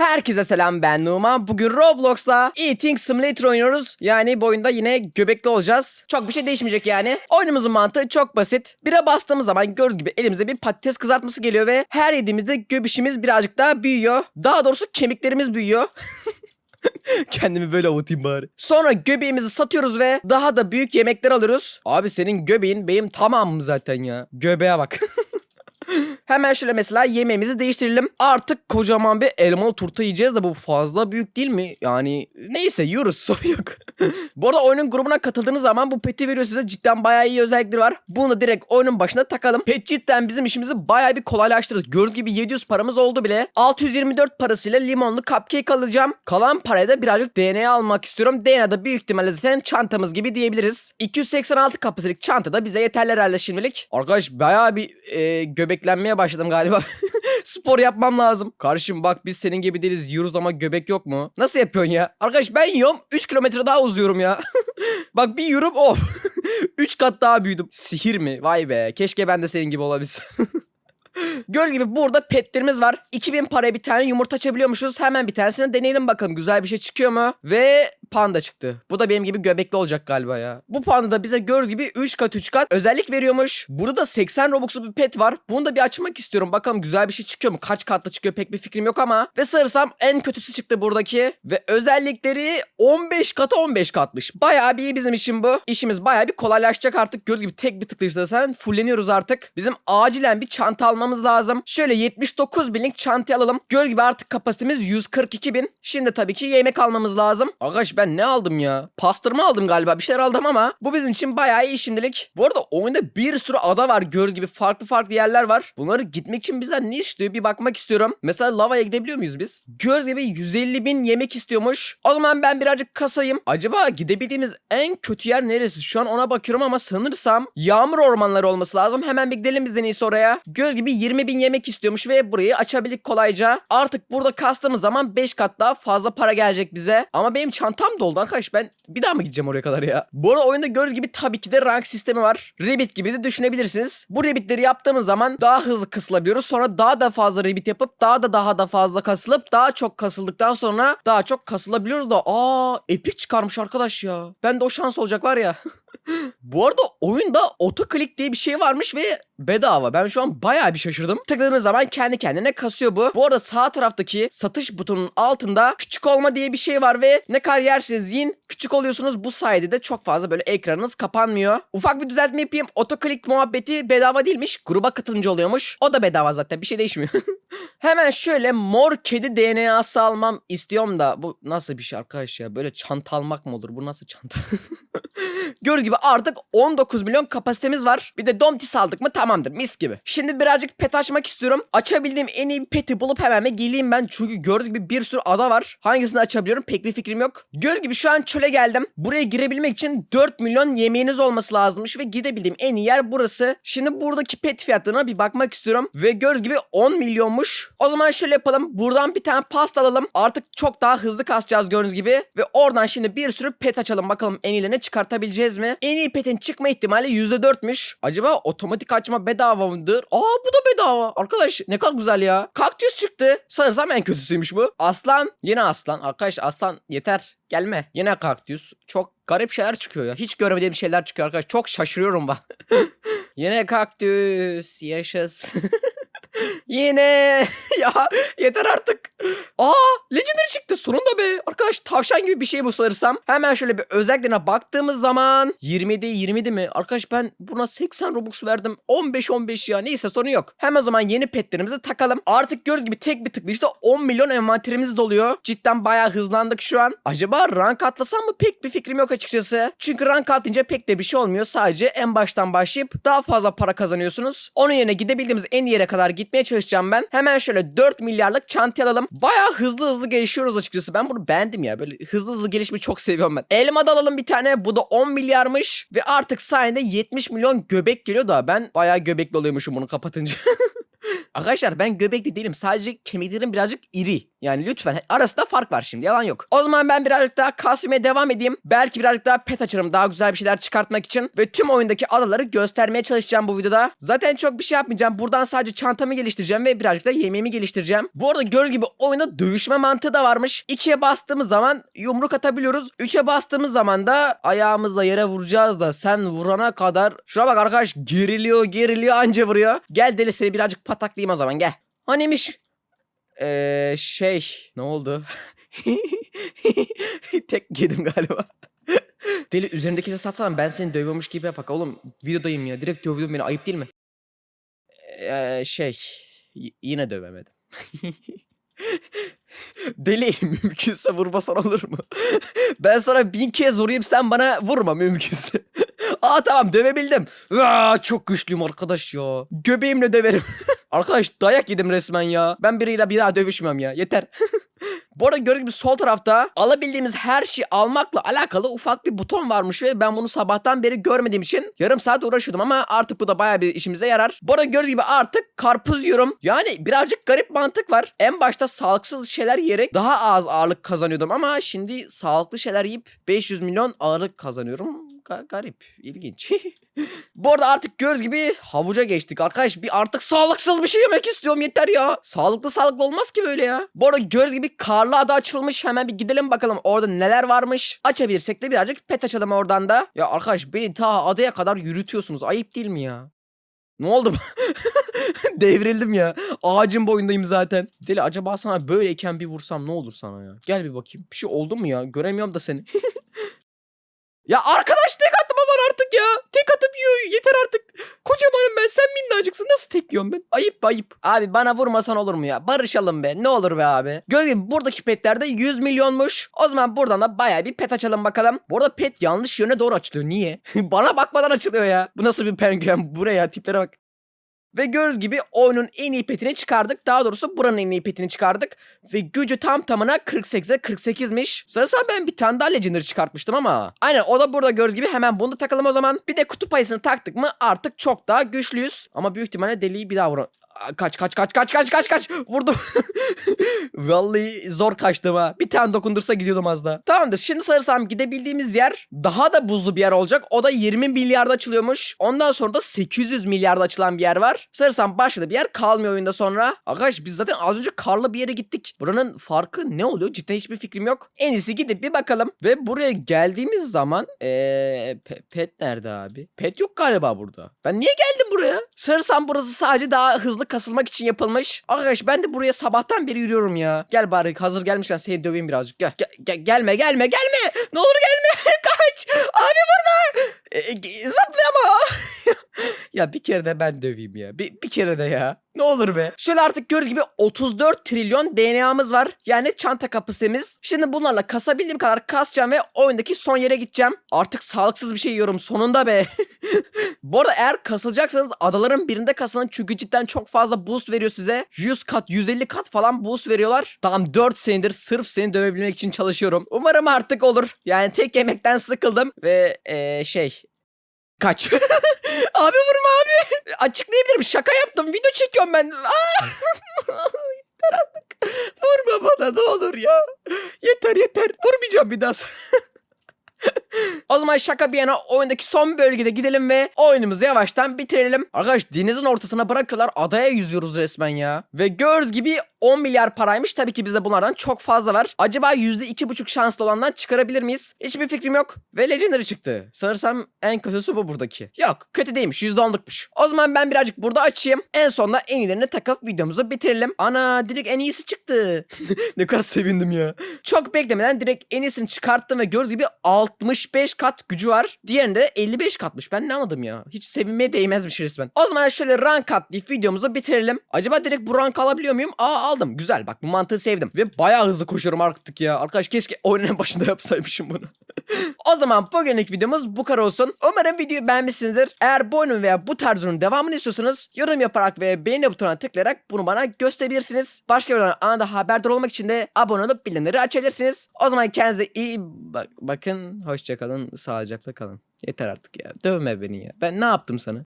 Herkese selam ben Numan. Bugün Roblox'la Eating Simulator oynuyoruz. Yani bu oyunda yine göbekli olacağız. Çok bir şey değişmeyecek yani. Oyunumuzun mantığı çok basit. Bire bastığımız zaman gördüğünüz gibi elimize bir patates kızartması geliyor ve her yediğimizde göbişimiz birazcık daha büyüyor. Daha doğrusu kemiklerimiz büyüyor. Kendimi böyle avutayım bari. Sonra göbeğimizi satıyoruz ve daha da büyük yemekler alıyoruz. Abi senin göbeğin benim tamamım zaten ya. Göbeğe bak. Hemen şöyle mesela yemeğimizi değiştirelim. Artık kocaman bir elmalı turta yiyeceğiz de bu fazla büyük değil mi? Yani neyse yiyoruz sorun yok. bu arada oyunun grubuna katıldığınız zaman bu peti veriyor size cidden bayağı iyi özellikleri var. Bunu direkt oyunun başına takalım. Pet cidden bizim işimizi bayağı bir kolaylaştırdı. Gördüğünüz gibi 700 paramız oldu bile. 624 parasıyla limonlu cupcake alacağım. Kalan parayla da birazcık DNA almak istiyorum. DNA da büyük ihtimalle zaten çantamız gibi diyebiliriz. 286 kapasitelik çanta da bize yeterli herhalde şimdilik. Arkadaş bayağı bir e, göbeklenmeye başladım galiba. Spor yapmam lazım. Kardeşim bak biz senin gibi değiliz yiyoruz ama göbek yok mu? Nasıl yapıyorsun ya? Arkadaş ben yiyorum 3 kilometre daha uzuyorum ya. bak bir yiyorum oh. 3 kat daha büyüdüm. Sihir mi? Vay be. Keşke ben de senin gibi olabilsem. Gördüğünüz gibi burada petlerimiz var. 2000 paraya bir tane yumurta açabiliyormuşuz. Hemen bir tanesini deneyelim bakalım. Güzel bir şey çıkıyor mu? Ve panda çıktı. Bu da benim gibi göbekli olacak galiba ya. Bu panda da bize gördüğünüz gibi 3 kat 3 kat özellik veriyormuş. Burada da 80 Robux'lu bir pet var. Bunu da bir açmak istiyorum. Bakalım güzel bir şey çıkıyor mu? Kaç katlı çıkıyor pek bir fikrim yok ama. Ve sarısam en kötüsü çıktı buradaki. Ve özellikleri 15 katı 15 katmış. Bayağı bir iyi bizim için bu. İşimiz bayağı bir kolaylaşacak artık. Gördüğünüz gibi tek bir tıklayışta sen fulleniyoruz artık. Bizim acilen bir çanta almamız lazım. Şöyle 79 binlik çanta alalım. Gördüğünüz gibi artık kapasitemiz 142 bin. Şimdi tabii ki yemek almamız lazım. Arkadaş ben ne aldım ya? Pastırma aldım galiba. Bir şeyler aldım ama bu bizim için bayağı iyi şimdilik. Bu arada oyunda bir sürü ada var. Gördüğünüz gibi farklı farklı yerler var. Bunları gitmek için bizden ne istiyor? Bir bakmak istiyorum. Mesela lavaya gidebiliyor muyuz biz? Gördüğünüz gibi 150 bin yemek istiyormuş. O zaman ben birazcık kasayım. Acaba gidebildiğimiz en kötü yer neresi? Şu an ona bakıyorum ama sanırsam yağmur ormanları olması lazım. Hemen bir gidelim biz en iyisi oraya. Göz gibi 20 bin yemek istiyormuş ve burayı açabildik kolayca. Artık burada kastığımız zaman 5 kat daha fazla para gelecek bize. Ama benim çantam doldu arkadaş. Ben bir daha mı gideceğim oraya kadar ya? Bu arada oyunda gördüğünüz gibi tabii ki de rank sistemi var. Rabbit gibi de düşünebilirsiniz. Bu Rabbit'leri yaptığımız zaman daha hızlı kısılabiliyoruz. Sonra daha da fazla Rabbit yapıp daha da daha da fazla kasılıp daha çok kasıldıktan sonra daha çok kasılabiliyoruz da aa epik çıkarmış arkadaş ya. Ben de o şans olacak var ya. Bu arada oyunda otoklik diye bir şey varmış ve bedava. Ben şu an bayağı bir şaşırdım. Tıkladığınız zaman kendi kendine kasıyor bu. Bu arada sağ taraftaki satış butonunun altında küçük olma diye bir şey var ve ne kadar yerseniz yiyin küçük oluyorsunuz. Bu sayede de çok fazla böyle ekranınız kapanmıyor. Ufak bir düzeltme yapayım. Otoklik muhabbeti bedava değilmiş. Gruba katılınca oluyormuş. O da bedava zaten. Bir şey değişmiyor. Hemen şöyle mor kedi DNA'sı almam istiyorum da bu nasıl bir şey arkadaş ya? Böyle çanta almak mı olur? Bu nasıl çanta? Gördüğünüz gibi artık 19 milyon kapasitemiz var. Bir de Domtis aldık mı tamamdır mis gibi. Şimdi birazcık pet açmak istiyorum. Açabildiğim en iyi peti bulup hemen bir geleyim ben. Çünkü gördüğünüz gibi bir sürü ada var. Hangisini açabiliyorum pek bir fikrim yok. Gördüğünüz gibi şu an çöle geldim. Buraya girebilmek için 4 milyon yemeğiniz olması lazımmış ve gidebildiğim en iyi yer burası. Şimdi buradaki pet fiyatlarına bir bakmak istiyorum. Ve gördüğünüz gibi 10 milyonmuş. O zaman şöyle yapalım. Buradan bir tane pasta alalım. Artık çok daha hızlı kasacağız gördüğünüz gibi. Ve oradan şimdi bir sürü pet açalım. Bakalım en iyilerini çıkartabileceğiz mi? En iyi petin çıkma ihtimali %4'müş. Acaba otomatik açma bedava mıdır? Aa bu da bedava. Arkadaş ne kadar güzel ya. Kaktüs çıktı. Sanırsam en kötüsüymüş bu. Aslan. Yine aslan. Arkadaş aslan yeter. Gelme. Yine kaktüs. Çok garip şeyler çıkıyor ya. Hiç görmediğim şeyler çıkıyor arkadaş. Çok şaşırıyorum ben. Yine kaktüs. Yaşasın. Yine ya yeter artık. Aa Legendary çıktı sonunda be. Arkadaş tavşan gibi bir şey bu sanırsam. Hemen şöyle bir özelliklerine baktığımız zaman 27 27 mi? Arkadaş ben buna 80 Robux verdim. 15 15 ya neyse sorun yok. Hemen o zaman yeni petlerimizi takalım. Artık gördüğünüz gibi tek bir tıklayışta 10 milyon envanterimiz doluyor. Cidden bayağı hızlandık şu an. Acaba rank atlasam mı pek bir fikrim yok açıkçası. Çünkü rank atlayınca pek de bir şey olmuyor. Sadece en baştan başlayıp daha fazla para kazanıyorsunuz. Onun yerine gidebildiğimiz en yere kadar gitmeye çalışacağım ben. Hemen şöyle 4 milyarlık çanta alalım. Bayağı hızlı hızlı gelişiyoruz açıkçası. Ben bunu beğendim ya. Böyle hızlı hızlı gelişmeyi çok seviyorum ben. Elma da alalım bir tane. Bu da 10 milyarmış. Ve artık sayende 70 milyon göbek geliyor da ben bayağı göbekli oluyormuşum bunu kapatınca. Arkadaşlar ben göbekli değilim. Sadece kemiklerim birazcık iri. Yani lütfen arasında fark var şimdi yalan yok. O zaman ben birazcık daha kasmaya devam edeyim. Belki birazcık daha pet açarım daha güzel bir şeyler çıkartmak için. Ve tüm oyundaki adaları göstermeye çalışacağım bu videoda. Zaten çok bir şey yapmayacağım. Buradan sadece çantamı geliştireceğim ve birazcık da yemeğimi geliştireceğim. Bu arada gördüğünüz gibi oyunda dövüşme mantığı da varmış. 2'ye bastığımız zaman yumruk atabiliyoruz. 3'e bastığımız zaman da ayağımızla yere vuracağız da sen vurana kadar. Şuna bak arkadaş geriliyor geriliyor anca vuruyor. Gel deli seni birazcık pataklayayım o zaman gel. Hanimiş ee, şey ne oldu? Tek yedim galiba. Deli üzerindekileri satsana ben seni dövüyormuş gibi yapak oğlum. Videodayım ya direkt dövüyorsun beni ayıp değil mi? Ee, şey y- yine dövemedim. Deli mümkünse vurmasan olur mu? ben sana bin kez vurayım sen bana vurma mümkünse. Aa tamam dövebildim. Aa, çok güçlüyüm arkadaş ya. Göbeğimle döverim. arkadaş dayak yedim resmen ya. Ben biriyle bir daha dövüşmüyorum ya. Yeter. Bu arada gördüğünüz gibi sol tarafta alabildiğimiz her şeyi almakla alakalı ufak bir buton varmış ve ben bunu sabahtan beri görmediğim için yarım saat uğraşıyordum ama artık bu da bayağı bir işimize yarar. Bu arada gördüğünüz gibi artık karpuz yiyorum. Yani birazcık garip mantık var. En başta sağlıksız şeyler yiyerek daha az ağırlık kazanıyordum ama şimdi sağlıklı şeyler yiyip 500 milyon ağırlık kazanıyorum. Ga- garip, ilginç. Bu arada artık göz gibi havuca geçtik arkadaş. Bir artık sağlıksız bir şey yemek istiyorum yeter ya. Sağlıklı sağlıklı olmaz ki böyle ya. Bu arada göz gibi karlı ada açılmış. Hemen bir gidelim bakalım orada neler varmış. Açabilirsek de birazcık pet açalım oradan da. Ya arkadaş beni ta adaya kadar yürütüyorsunuz. Ayıp değil mi ya? Ne oldu? Devrildim ya. Ağacın boyundayım zaten. Deli acaba sana böyleyken bir vursam ne olur sana ya? Gel bir bakayım. Bir şey oldu mu ya? Göremiyorum da seni. ya arkadaş tek attım aman artık ya. Tek atıp yiyor. Yeter artık. Kocamanım ben sen minnacıksın. Nasıl tek yiyorum ben? Ayıp ayıp. Abi bana vurmasan olur mu ya? Barışalım be. Ne olur be abi. Gibi buradaki petlerde 100 milyonmuş. O zaman buradan da bayağı bir pet açalım bakalım. Bu arada pet yanlış yöne doğru açılıyor. Niye? bana bakmadan açılıyor ya. Bu nasıl bir penguen? Buraya tiplere bak. Ve gördüğünüz gibi oyunun en iyi petini çıkardık. Daha doğrusu buranın en iyi petini çıkardık. Ve gücü tam tamına 48'e 48'miş. Sanırsam ben bir tane daha Legendary çıkartmıştım ama. Aynen o da burada gördüğünüz gibi hemen bunu da takalım o zaman. Bir de kutup ayısını taktık mı artık çok daha güçlüyüz. Ama büyük ihtimalle deliği bir daha. Aa, Kaç kaç kaç kaç kaç kaç kaç vurdum. Vallahi zor kaçtım ha. Bir tane dokundursa gidiyordum az daha. Tamamdır şimdi sanırsam gidebildiğimiz yer daha da buzlu bir yer olacak. O da 20 milyarda açılıyormuş. Ondan sonra da 800 milyarda açılan bir yer var. Sanırsam başka bir yer kalmıyor oyunda sonra. Arkadaş biz zaten az önce karlı bir yere gittik. Buranın farkı ne oluyor? Cidden hiçbir fikrim yok. En iyisi gidip bir bakalım. Ve buraya geldiğimiz zaman ee, pe- pet nerede abi? Pet yok galiba burada. Ben niye geldim buraya? Sanırsam burası sadece daha hızlı kasılmak için yapılmış. Arkadaş ben de buraya sabahtan beri yürüyorum ya. Gel bari hazır gelmişken seni döveyim birazcık. Gel, gel, gel- gelme gelme gelme. Ne olur gelme. Kaç. Abi vurma. E, e, zıplayama. ya bir kere de ben döveyim ya. Bir, bir kere de ya. Ne olur be. Şöyle artık gördüğünüz gibi 34 trilyon DNA'mız var. Yani çanta kapasitemiz. Şimdi bunlarla kasabildiğim kadar kasacağım ve oyundaki son yere gideceğim. Artık sağlıksız bir şey yiyorum sonunda be. Bu arada eğer kasılacaksanız adaların birinde kasılın çünkü cidden çok fazla boost veriyor size. 100 kat 150 kat falan boost veriyorlar. Tam 4 senedir sırf seni dövebilmek için çalışıyorum. Umarım artık olur. Yani tek yemekten sıkıldım ve eee, şey Kaç. abi vurma abi. Açıklayabilirim. Şaka yaptım. Video çekiyorum ben. Yeter artık. Vurma bana ne olur ya. Yeter yeter. Vurmayacağım bir daha. O zaman şaka bir yana oyundaki son bölgede gidelim ve oyunumuzu yavaştan bitirelim. Arkadaş denizin ortasına bırakıyorlar adaya yüzüyoruz resmen ya. Ve gördüğünüz gibi 10 milyar paraymış. Tabii ki bizde bunlardan çok fazla var. Acaba %2,5 şanslı olandan çıkarabilir miyiz? Hiçbir fikrim yok. Ve Legendary çıktı. Sanırsam en kötüsü bu buradaki. Yok kötü değilmiş %10'lukmuş. O zaman ben birazcık burada açayım. En sonunda en iyilerini takıp videomuzu bitirelim. Ana direkt en iyisi çıktı. ne kadar sevindim ya. Çok beklemeden direkt en iyisini çıkarttım ve gördüğünüz gibi 65 kat gücü var. Diğerinde 55 katmış. Ben ne anladım ya? Hiç sevinmeye değmezmiş resmen. O zaman şöyle rank atlayıp videomuzu bitirelim. Acaba direkt bu rank alabiliyor muyum? Aa aldım. Güzel bak bu mantığı sevdim. Ve bayağı hızlı koşuyorum artık ya. Arkadaş keşke oyunun en başında yapsaymışım bunu. o zaman bugünlük videomuz bu kadar olsun. Umarım videoyu beğenmişsinizdir. Eğer bu oyunun veya bu tarz ürünün devamını istiyorsanız yorum yaparak ve beğeni butonuna tıklayarak bunu bana gösterebilirsiniz. Başka bir anında haberdar olmak için de abone olup bildirimleri açabilirsiniz. O zaman kendinize iyi bak bakın. Hoşçakalın. Sağlıcakla kalın. Yeter artık ya. Dövme beni ya. Ben ne yaptım sana?